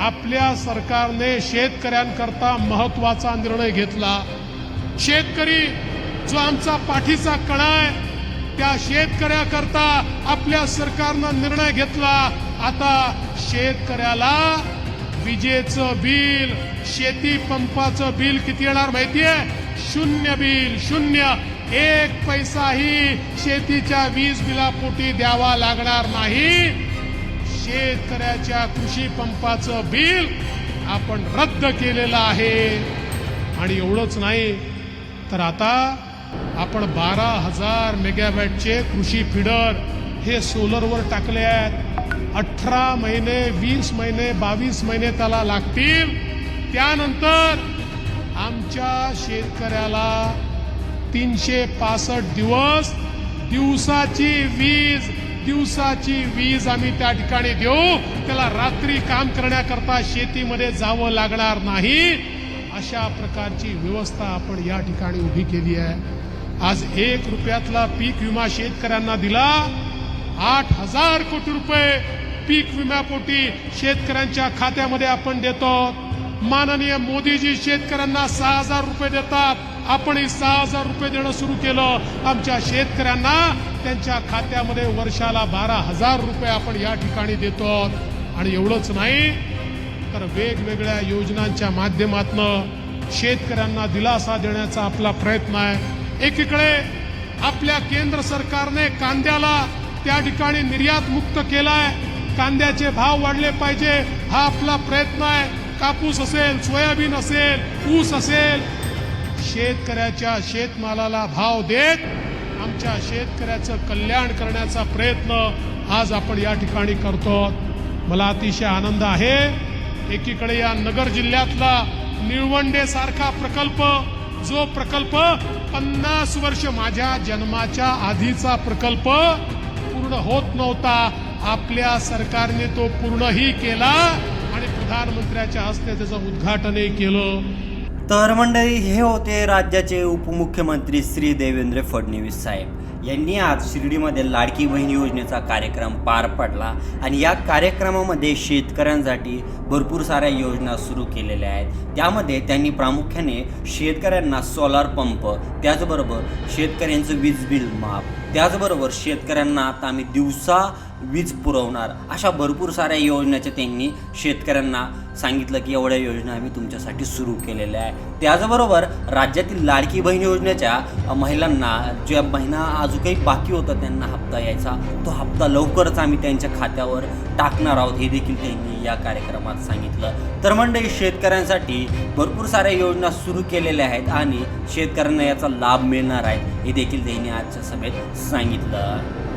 आपल्या सरकारने शेतकऱ्यांकरता महत्त्वाचा निर्णय घेतला. शेतकरी जो आमचा पाठीचा कणा आहे त्या शेतकऱ्याकरता आपल्या सरकारनं निर्णय घेतला. आता शेतकऱ्याला विजेचं बिल शेती पंपाचं बिल किती येणार माहितीये शून्य बिल शून्य. एक पैसाही शेतीच्या वीज बिलापोटी द्यावा लागणार नाही. शेतकऱ्याच्या कृषी पंपाचं बिल आपण रद्द केलेलं आहे. आणि एवढंच नाही तर आता आपण बारा हजार मेगावॅटचे कृषी फिडर हे सोलरवर टाकले आहेत. अठरा महिने वीस महिने बावीस महिने त्याला लागतील. त्यानंतर आमच्या शेतकऱ्याला तीनशे पासष्ट दिवस दिवसाची वीज दिवसाची वीज आम्ही त्या ठिकाणी देऊ. त्याला रात्री काम करण्याकरता शेतीमध्ये जावं लागणार नाही. अशा प्रकारची व्यवस्था आपण या ठिकाणी उभी केली आहे. आज एक रुपयातला पीक विमा शेतकऱ्यांना दिला. आठ हजार कोटी रुपये पीक विम्यापोटी शेतकऱ्यांच्या खात्यामध्ये आपण देतो. माननीय मोदीजी शेतकऱ्यांना सहा हजार रुपये देतात. आपणही सहा हजार रुपये देणं सुरू केलं. आमच्या शेतकऱ्यांना त्यांच्या खात्यामध्ये वर्षाला बारा हजार रुपये आपण या ठिकाणी देतो आणि एवढंच नाही तर वेगवेगळ्या योजनांच्या माध्यमातनं शेतकऱ्यांना दिलासा देण्याचा आपला प्रयत्न आहे. एकीकडे आपल्या केंद्र सरकारने कांद्याला त्या ठिकाणी निर्यात मुक्त केलाय. कांद्याचे भाव वाढले पाहिजे हा आपला प्रयत्न आहे. कापूस असेल सोयाबीन असेल ऊस असेल शेतकऱ्याच्या शेतमालाला भाव देत आमच्या शेतकऱ्याचं कल्याण करण्याचा प्रयत्न आज आपण या ठिकाणी करतो. मला अतिशय आनंद आहे. एकीकडे या नगर जिल्ह्यातला निळवंडे सारखा प्रकल्प जो प्रकल्प पन्नास वर्ष माझ्या जन्माच्या आधीचा प्रकल्प पूर्ण होत नव्हता. आपल्या सरकारने तो पूर्णही केला आणि प्रधानमंत्र्याच्या हस्ते त्याचं उद्घाटनही केलं. तर मंडळी हे होते राज्याचे उपमुख्यमंत्री श्री देवेंद्र फडणवीस साहेब. यांनी आज शिर्डीमध्ये लाडकी बहीण योजनेचा कार्यक्रम पार पडला आणि या कार्यक्रमामध्ये शेतकऱ्यांसाठी भरपूर साऱ्या योजना सुरू केलेल्या आहेत. त्यामध्ये त्यांनी प्रामुख्याने शेतकऱ्यांना सोलार पंप त्याचबरोबर शेतकऱ्यांचं वीज बिल माफ त्याचबरोबर शेतकऱ्यांना आता आम्ही दिवसा वीज पुरवणार. अशा भरपूर साऱ्या योजनाच्या त्यांनी शेतकऱ्यांना सांगितलं की एवढ्या योजना आम्ही तुमच्यासाठी सुरू केलेल्या आहे. त्याचबरोबर राज्यातील लाडकी बहीण योजनेच्या महिलांना ज्या महिना अजून काही बाकी होतं त्यांना हप्ता यायचा तो हप्ता लवकरच आम्ही त्यांच्या खात्यावर टाकणार आहोत हे देखील त्यांनी या कार्यक्रमात सांगितलं. तर मंडळी शेतकऱ्यांसाठी भरपूर साऱ्या योजना सुरू केलेल्या आहेत आणि शेतकऱ्यांना याचा लाभ मिळणार आहे हे देखील त्यांनी आजच्या सभेत सांगितलं.